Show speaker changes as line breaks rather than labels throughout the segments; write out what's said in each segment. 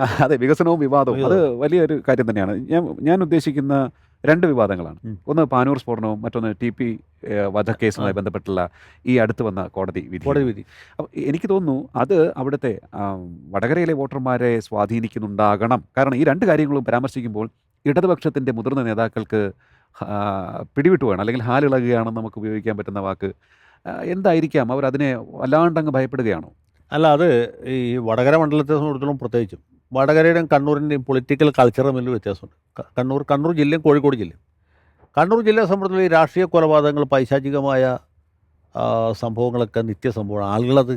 അതെ വികസനവും വിവാദവും. അത് വലിയൊരു കാര്യം തന്നെയാണ്. ഞാൻ ഞാൻ ഉദ്ദേശിക്കുന്ന രണ്ട് വിവാദങ്ങളാണ്. ഒന്ന് പാനൂർ സ്ഫോടനവും മറ്റൊന്ന് ടി പി വധക്കേസുമായി ബന്ധപ്പെട്ടുള്ള ഈ അടുത്ത് വന്ന കോടതി വിധി.
കോടതി വിധി.
എനിക്ക് തോന്നുന്നു അത് അവിടുത്തെ വടകരയിലെ വോട്ടർമാരെ സ്വാധീനിക്കുന്നുണ്ടാകണം. കാരണം ഈ രണ്ട് കാര്യങ്ങളും പരാമർശിക്കുമ്പോൾ ഇടതുപക്ഷത്തിന്റെ മുതിർന്ന നേതാക്കൾക്ക് ആ, പിടിവിട്ടു വേണം അല്ലെങ്കിൽ ഹാലിളകുകയാണെന്ന് നമുക്ക് ഉപയോഗിക്കാൻ പറ്റുന്ന വാക്ക്. എന്തായിരിക്കാം? അവർ അതിനെ വല്ലാണ്ടങ്ങ് ഭയപ്പെടുകയാണോ?
അല്ല അത് ഈ വടകര മണ്ഡലത്തെ സംബന്ധിച്ചിടത്തോളം പ്രത്യേകിച്ചും. വടകരയുടെയും കണ്ണൂരിന്റെയും പൊളിറ്റിക്കൽ കൾച്ചറും തമ്മിൽ വ്യത്യാസമുണ്ട്. കണ്ണൂർ കണ്ണൂർ ജില്ലയും കോഴിക്കോട് ജില്ലയും. കണ്ണൂർ ജില്ലയെ സംബന്ധിച്ചുള്ള ഈ രാഷ്ട്രീയ കൊലപാതകങ്ങൾ പൈശാചികമായ സംഭവങ്ങളൊക്കെ നിത്യസംഭവമാണ്. ആളുകളത്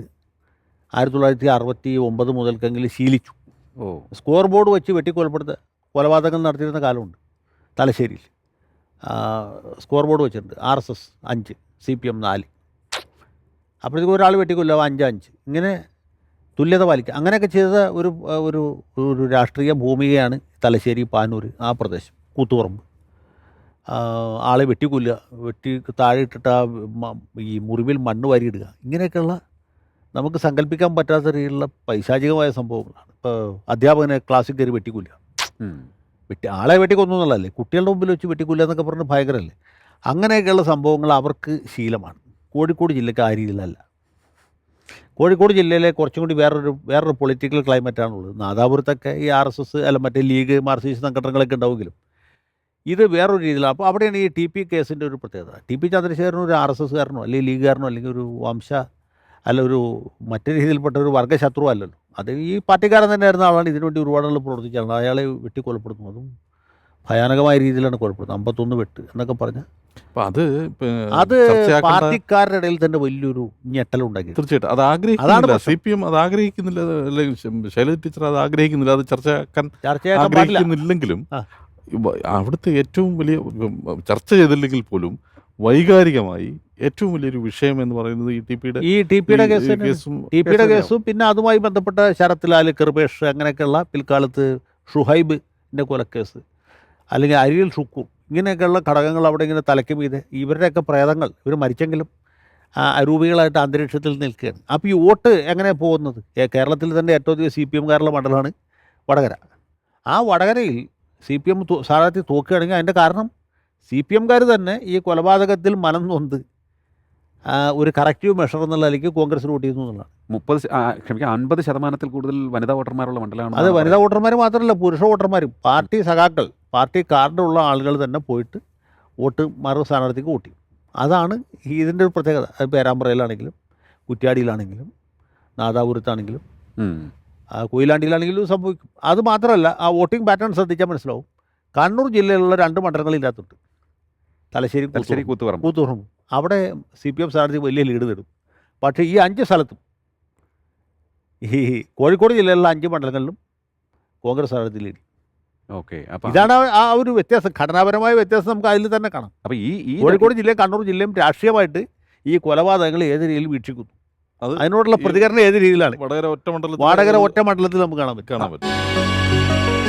ആയിരത്തി തൊള്ളായിരത്തി അറുപത്തി ഒമ്പത് മുതൽക്കെങ്കിലും ശീലിച്ചു.
ഓ.
സ്കോർ ബോർഡ് വെച്ച് വെട്ടിക്കൊലപ്പെടുത്ത കൊലപാതകങ്ങൾ നടത്തിയിരുന്ന കാലമുണ്ട്. തലശ്ശേരിയിൽ. സ്കോർ ബോർഡ് വെച്ചിട്ടുണ്ട്. ആർ എസ് എസ് അഞ്ച് സി പി എം നാല്. അപ്പോഴത്തേക്കും ഒരാൾ വെട്ടിക്കൊല്ലുക അഞ്ച് അഞ്ച്. ഇങ്ങനെ തുല്യത പാലിക്കുക. അങ്ങനെയൊക്കെ ചെയ്ത ഒരു ഒരു ഒരു രാഷ്ട്രീയ ഭൂമികയാണ് തലശ്ശേരി പാനൂർ ആ പ്രദേശം കൂത്തുപറമ്പ്. ആളെ വെട്ടിക്കൊല്ലുക വെട്ടി താഴെ ഇട്ടിട്ട് ആ ഈ മുറിവിൽ മണ്ണ് വാരിയിടുക. ഇങ്ങനെയൊക്കെയുള്ള നമുക്ക് സങ്കല്പിക്കാൻ പറ്റാത്ത രീതിയിലുള്ള പൈശാചികമായ സംഭവങ്ങളാണ്. ഇപ്പോൾ അധ്യാപകനെ ക്ലാസ്സിൽ കയറി വെട്ടിക്കൊല്ലുക. വെട്ടി ആളെ വെട്ടിക്കൊന്നു എന്നുള്ളതല്ലേ കുട്ടികളുടെ മുമ്പിൽ വെച്ച് വെട്ടിക്കൊല്ലുക എന്നൊക്കെ പറഞ്ഞ് ഭയങ്കരമല്ലേ അങ്ങനെയൊക്കെയുള്ള സംഭവങ്ങൾ അവർക്ക് ശീലമാണ്. കോഴിക്കോട് ജില്ലയ്ക്ക് ആ രീതിയിലല്ല. കോഴിക്കോട് ജില്ലയിലെ കുറച്ചും കൂടി വേറൊരു വേറൊരു പൊളിറ്റിക്കൽ ക്ലൈമറ്റാണുള്ളത് നാദാപുരത്തൊക്കെ ഈ ആർ എസ് എസ് അല്ല മറ്റേ ലീഗ് മാർസിസ്റ്റ് സംഘടനകളൊക്കെ ഉണ്ടാവുമെങ്കിലും ഇത് വേറൊരു രീതിയിലാണ്. അപ്പോൾ അവിടെയാണ് ഈ ടി പി കേസിന്റെ ഒരു പ്രത്യേകത. ടി പി ചന്ദ്രശേഖരനും ഒരു ആർ എസ് എസ്കാരനോ അല്ലെങ്കിൽ ലീഗുകാരനോ അല്ലെങ്കിൽ ഒരു വംശ അല്ല ഒരു മറ്റു രീതിയിൽപ്പെട്ട ഒരു വർഗശത്രു അല്ലല്ലോ. അത് ഈ പാർട്ടിക്കാരൻ തന്നെയായിരുന്ന ആളാണ്. ഇതിനുവേണ്ടി ഒരുപാട് ആൾ പ്രവർത്തിച്ചാണ്. അയാളെ വെട്ടിക്കൊലപ്പെടുന്നു അതും ഭയാനകമായ രീതിയിലാണ് കൊലപ്പെടുന്നത് അമ്പത്തൊന്ന് വെട്ട് എന്നൊക്കെ പറഞ്ഞ്
അത്
അത് പാർട്ടിക്കാരുടെ ഇടയിൽ തന്നെ വലിയൊരു ഞെട്ടലുണ്ടാക്കി.
തീർച്ചയായിട്ടും. അത് ആഗ്രഹിക്കുന്നില്ല. സി പി എം അത് ആഗ്രഹിക്കുന്നില്ല. അല്ലെങ്കിൽ ശൈലജ ടീച്ചർ അത് ആഗ്രഹിക്കുന്നില്ല. അത് ചർച്ചയാക്കാൻ ആഗ്രഹിക്കുന്നില്ലെങ്കിലും അവിടുത്തെ ഏറ്റവും വലിയ ചർച്ച ചെയ്തില്ലെങ്കിൽ പോലും വൈകാരികമായി ഏറ്റവും വലിയൊരു വിഷയം എന്ന് പറയുന്നത് ഈ ടി പിയുടെ
ഈ ടി പിയുടെ കേസും ടി പിയുടെ
കേസും
പിന്നെ അതുമായി ബന്ധപ്പെട്ട ശരത് ലാൽ കൃപേഷ് അങ്ങനെയൊക്കെയുള്ള പിൽക്കാലത്ത് ഷുഹൈബിന്റെ കൊലക്കേസ്. അല്ലെങ്കിൽ അരിയൽ ഷുക്കൂർ. ഇങ്ങനെയൊക്കെയുള്ള ഘടകങ്ങൾ അവിടെ ഇങ്ങനെ തലയ്ക്ക് മീതെ. ഇവരുടെയൊക്കെ പ്രേതങ്ങൾ ഇവർ മരിച്ചെങ്കിലും അരൂപികളായിട്ട് അന്തരീക്ഷത്തിൽ നിൽക്കുകയാണ്. അപ്പോൾ ഈ വോട്ട് എങ്ങനെ പോകുന്നത്? കേരളത്തിൽ തന്നെ ഏറ്റവും അധികം സി പി എംകാരുടെ മണ്ഡലമാണ് വടകര. ആ വടകരയിൽ സി പി എം സ്ഥാനാർത്ഥി തോക്കുകയാണെങ്കിൽ അതിന്റെ കാരണം സി പി എംകാർ തന്നെ ഈ കൊലപാതകത്തിൽ മനം നൊന്ത് ഒരു കറക്റ്റീവ് മെഷർ എന്നുള്ള നിലയ്ക്ക് കോൺഗ്രസ് വോട്ട് ചെയ്യുന്നു എന്നുള്ളതാണ്.
മുപ്പത് ശ- ആ, ക്ഷമിക്കാം അൻപത് ശതമാനത്തിൽ കൂടുതൽ വനിതാ വോട്ടർമാരുള്ള മണ്ഡലമാണ്
അത് വനിതാ വോട്ടർമാർ മാത്രമല്ല പുരുഷ വോട്ടർമാരും പാർട്ടി സഖാക്കൾ പാർട്ടി കാർഡുള്ള ആളുകൾ തന്നെ പോയിട്ട് വോട്ട് മറു സ്ഥാനാർത്ഥിക്ക് വോട്ട് ചെയ്യും. അതാണ് ഇതിന്റെ ഒരു പ്രത്യേകത. അത് പേരാമ്പ്രയിലാണെങ്കിലും കുറ്റ്യാടിയിലാണെങ്കിലും നാദാപുരത്താണെങ്കിലും കൊയിലാണ്ടിയിലാണെങ്കിലും സംഭവിക്കും. അത് മാത്രമല്ല ആ വോട്ടിംഗ് പാറ്റേൺ ശ്രദ്ധിച്ചാൽ മനസ്സിലാവും. കണ്ണൂർ ജില്ലയിലുള്ള രണ്ട് മണ്ഡലങ്ങളില്ലാത്തുണ്ട് തലശ്ശേരി
തലശ്ശേരി.
കൂത്തുപറമ്പ്.
കൂത്തുപറമ്പ്.
അവിടെ സി പി എം സ്ഥാനാർത്ഥി വലിയ ലീഡ് തരും പക്ഷേ ഈ അഞ്ച് സ്ഥലത്തും ഈ കോഴിക്കോട് ജില്ലയിലുള്ള അഞ്ച് മണ്ഡലങ്ങളിലും കോൺഗ്രസ് സ്ഥാനാർത്ഥി ലീഡ്.
ഓക്കെ അപ്പോൾ
ഇതാണ് ആ- ആ ഒരു വ്യത്യാസം. ഘടനാപരമായ വ്യത്യാസം നമുക്ക് അതിൽ തന്നെ കാണാം.
അപ്പോൾ ഈ ഈ
കോഴിക്കോട് ജില്ലയും കണ്ണൂർ ജില്ലയും രാഷ്ട്രീയമായിട്ട് ഈ കൊലപാതകങ്ങൾ ഏത് രീതിയിൽ വീക്ഷിക്കുന്നു?
അത്
അതിനോടുള്ള പ്രതികരണം ഏത് രീതിയിലാണ്?
വടകര ഒറ്റ മണ്ഡലത്തിൽ
വാടകര ഒറ്റ മണ്ഡലത്തിൽ നമുക്ക് കാണാൻ പറ്റും.
കാണാൻ പറ്റും.